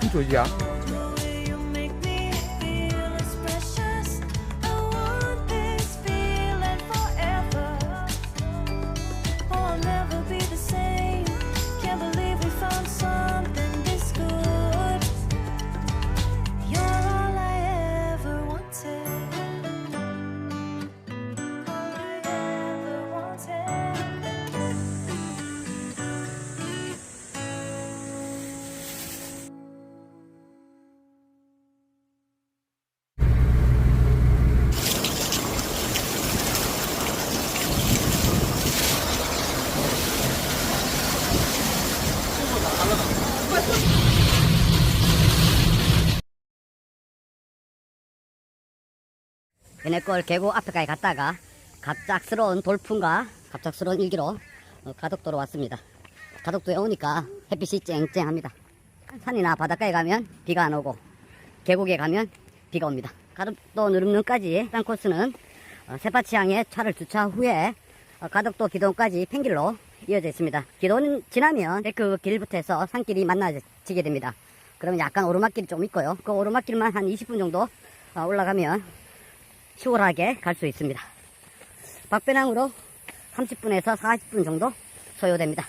你做的 얘네걸 계곡 앞에까지 갔다가 갑작스러운 돌풍과 갑작스러운 일기로 어, 가덕도로 왔습니다. 가덕도에 오니까 햇빛이 쨍쨍합니다. 산이나 바닷가에 가면 비가 안 오고 계곡에 가면 비가 옵니다. 가덕도 누름릉까지 딴 코스는 어, 세파치항에 차를 주차 후에 어, 가덕도 기동까지 팽길로 이어져 있습니다. 기도는 지나면 그 길부터 해서 산길이 만나지게 됩니다. 그러면 약간 오르막길이 좀 있고요. 그 오르막길만 한 20분 정도 어, 올라가면 시원하게 갈 수 있습니다. 박배낭으로 30분에서 40분 정도 소요됩니다.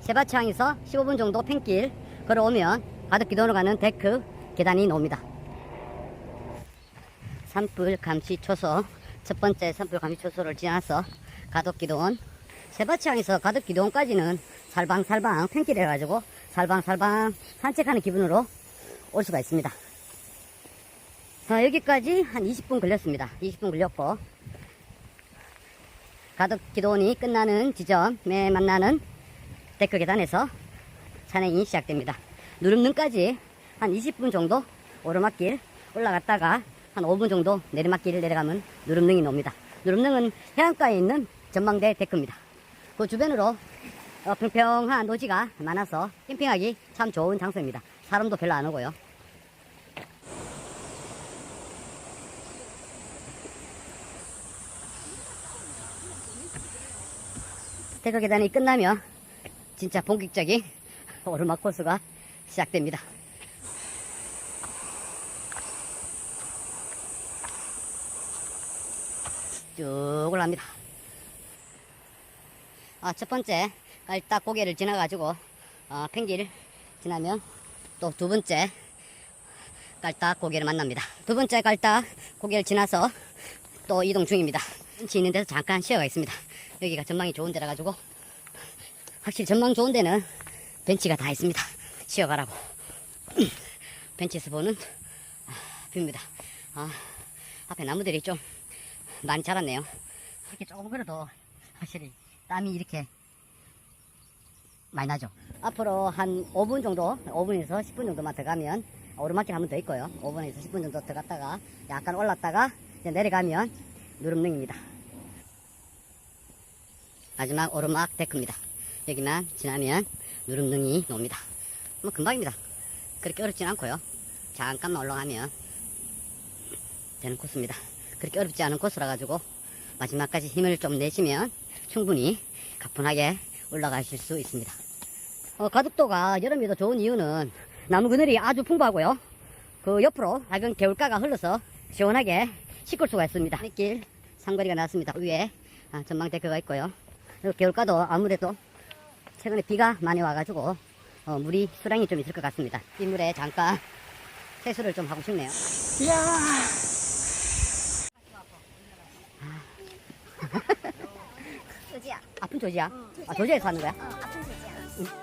세바치항에서 15분 정도 펜길 걸어오면 가덕기도로 가는 데크 계단이 나옵니다. 산불 감시 초소 첫 번째 산불 감시 초소를 지나서 가덕기도원 세바치항에서 가덕 기도원까지는 살방살방 펜길 해 가지고 살방살방 산책하는 기분으로 올 수가 있습니다. 자, 여기까지 한 20분 걸렸습니다. 20분 걸렸고 가덕 기도원이 끝나는 지점에 만나는 데크 계단에서 산행이 시작됩니다. 누름릉까지 한 20분 정도 오르막길 올라갔다가 한 5분 정도 내리막길 내려가면 누름릉이 나옵니다. 누름릉은 해안가에 있는 전망대 데크입니다. 그 주변으로 어, 평평한 노지가 많아서 캠핑하기 참 좋은 장소입니다. 사람도 별로 안 오고요. 데크 계단이 끝나면 진짜 본격적인 오르막 코스가 시작됩니다. 쭉 올라갑니다. 아, 첫 번째 깔딱 고개를 지나가지고 어, 팽길 지나면 또 두 번째 깔딱 고개를 만납니다. 두 번째 깔딱 고개를 지나서 또 이동 중입니다. 벤치 있는 데서 잠깐 쉬어가 있습니다. 여기가 전망이 좋은 데라 가지고 확실히 전망 좋은 데는 벤치가 다 있습니다. 쉬어가라고. 벤치에서 보는 아, 뷰입니다. 아, 앞에 나무들이 좀 많이 자랐네요. 이렇게 조금 그래도 확실히 땀이 이렇게 많이 나죠. 앞으로 한 5분 정도, 5분에서 10분 정도만 더 가면 오르막길 한 번 더 있고요. 5분에서 10분 정도 더 갔다가 약간 올랐다가 내려가면 누름릉입니다. 마지막 오르막 데크입니다. 여기만 지나면 누름릉이 나옵니다. 뭐 금방입니다. 그렇게 어렵진 않고요. 잠깐만 올라가면 되는 코스입니다. 그렇게 어렵지 않은 코스라 가지고 마지막까지 힘을 좀 내시면 충분히 가뿐하게 올라가실 수 있습니다. 어, 가덕도가 여름에도 좋은 이유는 나무 그늘이 아주 풍부하고요. 그 옆으로 작은 개울가가 흘러서 시원하게 씻을 수가 있습니다. 길 상거리가 나왔습니다. 위에 아, 전망 데크가 있고요. 그리고 개울가도 아무래도 최근에 비가 많이 와가지고 어, 물이 수량이 좀 있을 것 같습니다. 이 물에 잠깐 세수를 좀 하고 싶네요. 이야. 조지야. 아픈 조지야? 아, 조지에서 하는 거야? 아픈 소지야.